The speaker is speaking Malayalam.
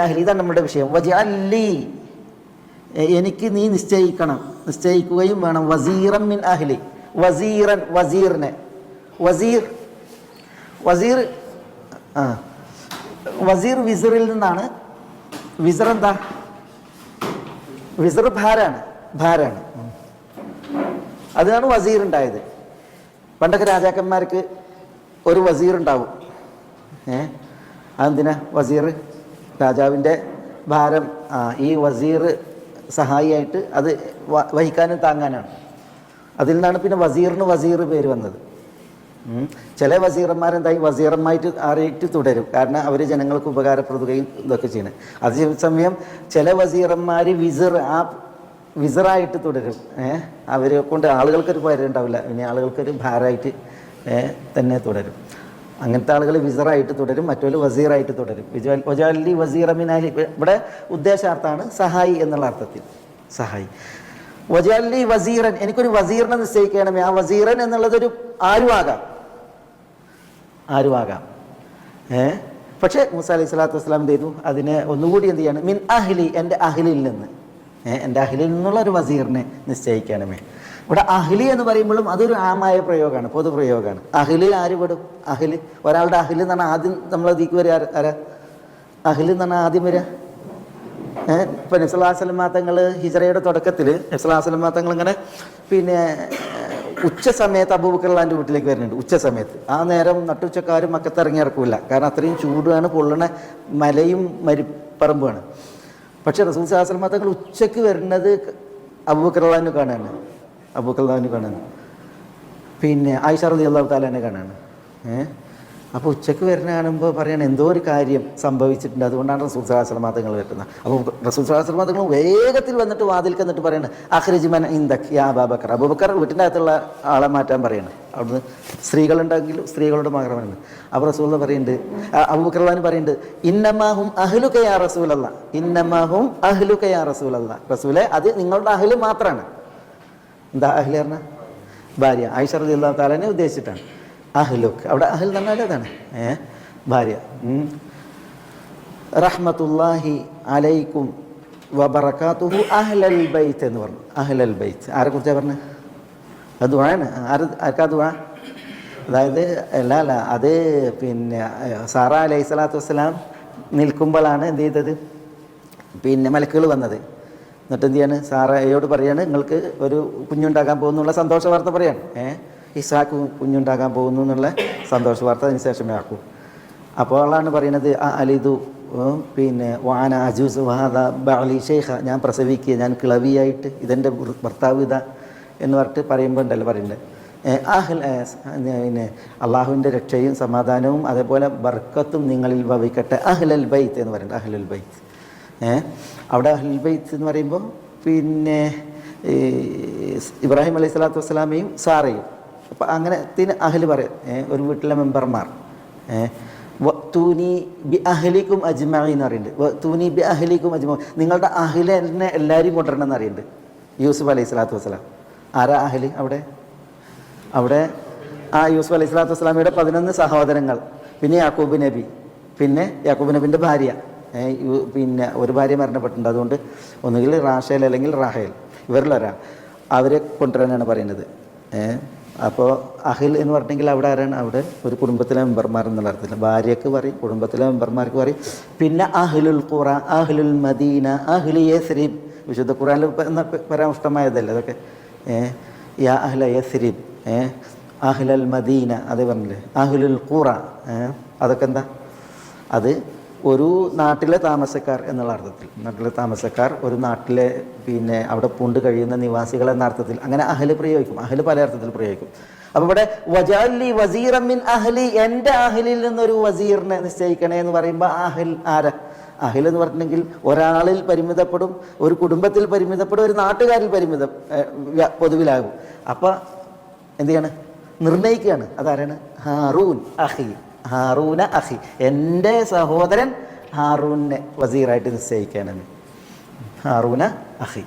അഹ്ലി. നമ്മുടെ വിഷയം. വജഅല്ലി എനിക്ക് നീ നിശ്ചയിക്കണം. നിശ്ചയിക്കുകയും വേണം. വസീറം മിൻ അഹ്ലി. വസീറൻ വസീറിനെ. വസീർ വസീർ ആ. വസീർ വിസറിൽ നിന്നാണ്. വിസർ എന്താ? വിസർ ഭാരാണ്. ഭാരാണ്. അതിനാണ് വസീർ ഉണ്ടായത്. പണ്ടൊക്കെ രാജാക്കന്മാർക്ക് ഒരു വസീർ ഉണ്ടാവും. ഏ? അതെന്തിനാ വസീർ? രാജാവിന്റെ ഭാരം ഈ വസീർ സഹായിയായിട്ട് അത് വഹിക്കാനും താങ്ങാനാണ്. അതിൽ നിന്നാണ് പിന്നെ വസീറിന് വസീർ പേര് വന്നത്. ചില വസീറന്മാരെന്തായി? വസീറന്മായിട്ട് ആറിയിട്ട് തുടരും. കാരണം അവർ ജനങ്ങൾക്ക് ഉപകാരപ്പെടുകയും ഇതൊക്കെ ചെയ്യണം. അതേസമയം ചില വസീറന്മാർ വിസർ ആ വിസറായിട്ട് തുടരും. ഏഹ് അവരെ കൊണ്ട് ആളുകൾക്കൊരു പേര് ഉണ്ടാവില്ല പിന്നെ ആളുകൾക്കൊരു ഭാരമായിട്ട് തന്നെ തുടരും. അങ്ങനത്തെ ആളുകൾ വിസറായിട്ട് തുടരും മറ്റൊരു വസീറായിട്ട് തുടരും. വിജുവൽ വജാലി വസീറമിനാലി ഇവിടെ ഉദ്ദേശാർത്ഥാണ് സഹായി എന്നുള്ള അർത്ഥത്തിൽ. സഹായി. വജാലി വസീറൻ എനിക്കൊരു വസീറിനെ നിശ്ചയിക്കണമേ. ആ വസീറൻ എന്നുള്ളതൊരു ആരുമാകാം ആരുമാകാം ഏ? പക്ഷേ മൂസ അലൈഹി സ്വലാത്തു വസ്സലാം ചെയ്തു അതിനെ ഒന്നുകൂടി എന്ത് ചെയ്യാണ്? മിൻ അഹ്ലി എന്റെ അഹ്ലിൽ നിന്ന്. എന്റെ അഹ്ലിൽ നിന്നുള്ള ഒരു വസീറിനെ നിശ്ചയിക്കണമേ. ഇവിടെ അഹ്ലി എന്ന് പറയുമ്പോഴും അതൊരു ആമായ പ്രയോഗമാണ് പൊതുപ്രയോഗമാണ്. അഹ്ലിൽ ആര് പെടും? അഹ്ലി. ഒരാളുടെ അഹ്ലി എന്ന് പറഞ്ഞാൽ ആദ്യം നമ്മൾ അതിക്ക് വരിക ആരാ- അഹ്ലി എന്ന് പറഞ്ഞാൽ ആദ്യം വരിക. ഇപ്പം നബ്സലാസ്ലമാ തങ്ങൾ ഹിജറയുടെ തുടക്കത്തിൽ നബ്സലാസ്ലമാ തങ്ങൾ ഇങ്ങനെ പിന്നെ ഉച്ച സമയത്ത് അബൂബക്കർലാന്റെ വീട്ടിലേക്ക് വരുന്നുണ്ട് ഉച്ച സമയത്ത്. ആ നേരം നട്ടുച്ചക്കാരും മക്കത്ത് ഇറങ്ങി ഇറക്കില്ല കാരണം അത്രയും ചൂടാണ് പൊള്ളണ മലയും മരിപ്പറമ്പുമാണ് പക്ഷെ റസൂൽ സാഹസ്ലമാ തങ്ങൾ ഉച്ചയ്ക്ക് വരുന്നത് അബൂബക്കർലാന് കാണാണ് അബൂബക്കർലാന് കാണാൻ പിന്നെ ആയിഷ റതി അള്ളാഹു താലാനെ കാണാണ് ഏഹ് അപ്പോൾ ഉച്ചയ്ക്ക് വരുന്ന കാണുമ്പോൾ പറയണം എന്തോ ഒരു കാര്യം സംഭവിച്ചിട്ടുണ്ട്. അതുകൊണ്ടാണ് റസൂൽ സഹാസ്ലമാതങ്ങൾ വരുന്നത് അപ്പോൾ റസൂൽ സഹാസ്ലമാതങ്ങൾ വേഗത്തിൽ വന്നിട്ട് വാതിൽക്ക് എന്നിട്ട് പറയണം അഖ്രജിമൻ ഇന്ദക് യാ ബാബക്കർ അബൂബക്കർ വീട്ടിന്റെ അകത്തുള്ള ആളെ മാറ്റാൻ പറയണം. അവിടുന്ന് സ്ത്രീകളുണ്ടെങ്കിലും സ്ത്രീകളോട് മാത്രമാണ് അപ്പോൾ റസൂൽ പറയുന്നുണ്ട് അബൂബക്കർവാൻ പറയുന്നുണ്ട് ഇന്നമാഹും അഹ്ലുക്കയാ റസൂലല്ല. ഇന്നമാഹും അഹ്ലുക്കയാ റസൂലല്ല. റസൂലെ അത് നിങ്ങളുടെ അഹ്ല് മാത്രമാണ് എന്താ അഹ്ല് പറഞ്ഞ? ഭാര്യ. ആയിഷ അള്ളാഹു താലാനെ ഉദ്ദേശിച്ചിട്ടാണ്. അഹ്ലുക്ക്. അവിടെ അഹ്ൽ എന്ന് അതാണ്. ഏ? ഭാര്യ. റഹ്മത്തുല്ലാഹി അലൈക്കും വബറക്കാത്തുഹു അഹ്ലൽ ബൈത്ത് എന്ന് പറഞ്ഞു. അഹ്ലൽ ബൈത്ത്. ആരെ കുറിച്ചാണ് പറഞ്ഞത് അത് ദുആണ് ആര് ആർക്കാ ദുആ? അതായത് അല്ല അല്ല അത് പിന്നെ സാറ അലൈഹി സ്വലാത്തു വസ്സലാം നിൽക്കുമ്പോഴാണ് എന്ത് ചെയ്തത്? പിന്നെ മലക്കുകൾ വന്നത്. എന്നിട്ട് എന്ത് ചെയ്യാണ് സാറയോട് പറയാണ് നിങ്ങൾക്ക് ഒരു കുഞ്ഞുണ്ടാകാൻ പോകുന്നു എന്നുള്ള സന്തോഷ വാർത്ത പറയാണ്. ഏഹ് ഇസാക്ക് കുഞ്ഞുണ്ടാകാൻ പോകുന്നു എന്നുള്ള സന്തോഷ വാർത്ത അതിന് ശേഷമേ ആക്കൂ. അപ്പോഴാണ് പറയുന്നത് ആ അലിദു പിന്നെ വാന അജൂസ് വാദ ബാലി ഷെയ്ഖ ഞാൻ പ്രസവിക്കുക ഞാൻ കിളവിയായിട്ട് ഇതെന്റെ ഭർ- ഭർത്താവ് ഇതാ എന്ന് പറഞ്ഞിട്ട് പറയുമ്പോൾ ഉണ്ടല്ലോ പറയുന്നത് ആഹ് പിന്നെ അള്ളാഹുവിന്റെ രക്ഷയും സമാധാനവും അതേപോലെ ബർക്കത്തും നിങ്ങളിൽ ഭവിക്കട്ടെ. അഹ്ലൽ ബൈത്ത് എന്ന് പറയുന്നത് അഹ്ലൽ ബൈത്ത്. അവിടെ ഹൽബൈത്ത് എന്ന് പറയുമ്പോൾ പിന്നെ ഇബ്രാഹിം അലൈഹി സ്വലാത്തു വസ്സലാമയും സാറയും. അപ്പം അങ്ങനെ തിന് അഹ്ല് പറയും. ഒരു വീട്ടിലെ മെമ്പർമാർ. തൂനി ബി അഹ്ലിക്കും അജ്മായി എന്ന് പറയുന്നുണ്ട്. തൂനി ബി അഹ്ലിക്കും അജ്മാ നിങ്ങളുടെ അഹ്ലെ എന്നെ എല്ലാവരും കൊണ്ടുവരണം എന്ന് അറിയുന്നുണ്ട് യൂസുഫ് അലൈഹി സ്വലാത്തു വസ്സലാം. ആരാ അഹലി അവിടെ? അവിടെ ആ യൂസുഫ് അലൈഹി സ്വലാത്തു വസ്സലാമിയുടെ പതിനൊന്ന് സഹോദരങ്ങൾ. പിന്നെ യാക്കൂബ് നബി. പിന്നെ യാക്കൂബ് നബിന്റെ ഭാര്യ. പിന്നെ ഒരു ഭാര്യ മരണപ്പെട്ടിട്ടുണ്ട്. അതുകൊണ്ട് ഒന്നുകിൽ റാഷേൽ അല്ലെങ്കിൽ റാഹേൽ ഇവരിലൊരാ. അവരെ കൊണ്ടുവരാനാണ് പറയുന്നത്. അപ്പോൾ അഹിൽ എന്ന് പറഞ്ഞെങ്കിൽ അവിടെ ആരാണ്? അവിടെ ഒരു കുടുംബത്തിലെ മെമ്പർമാർ എന്നുള്ള അർത്ഥത്തിൽ. ഭാര്യയ്ക്ക് പറയും കുടുംബത്തിലെ മെമ്പർമാർക്ക് പറയും. പിന്നെ അഹിലുൽ ഖുറ അഹിലുൽ മദീന അഹ്ലു യസ്രീബ് വിശുദ്ധ ഖുറാനിൽ പരാമൃഷ്ടമായതല്ലേ അതൊക്കെ? യാ അഹ്ല യസ്രീബ് അഹ്ലൽ മദീന അതേ പറഞ്ഞില്ലേ? അഹ്ലുൽ ഖുറ. അതൊക്കെ എന്താ? അത് ഒരു നാട്ടിലെ താമസക്കാർ എന്നുള്ള അർത്ഥത്തിൽ. നാട്ടിലെ താമസക്കാർ ഒരു നാട്ടിലെ പിന്നെ അവിടെ പൂണ്ട് കഴിയുന്ന നിവാസികൾ എന്ന അർത്ഥത്തിൽ അങ്ങനെ അഹൽ പ്രയോഗിക്കും. അഹൽ പല അർത്ഥത്തിൽ പ്രയോഗിക്കും. അപ്പോൾ ഇവിടെ വജാലി വസീറമിൻ അഹലി എന്റെ അഹലിൽ നിന്നൊരു വസീറിനെ നിശ്ചയിക്കണേ എന്ന് പറയുമ്പോൾ അഹൽ ആര? അഹിൽ എന്ന് പറഞ്ഞിട്ടുണ്ടെങ്കിൽ ഒരാളിൽ പരിമിതപ്പെടും ഒരു കുടുംബത്തിൽ പരിമിതപ്പെടും ഒരു നാട്ടുകാരിൽ പരിമിത പൊതുവിലാകും. അപ്പോൾ എന്ത് ചെയ്യാണ്? നിർണയിക്കുകയാണ്. അതാരാണ്? ഹാറൂൻ അഹി ഹാറൂന അഹി. എന്റെ സഹോദരൻ ഹാറൂനെ വസീറായിട്ട് നിശ്ചയിക്കാനെന്ന് ഹാറൂന അഹി.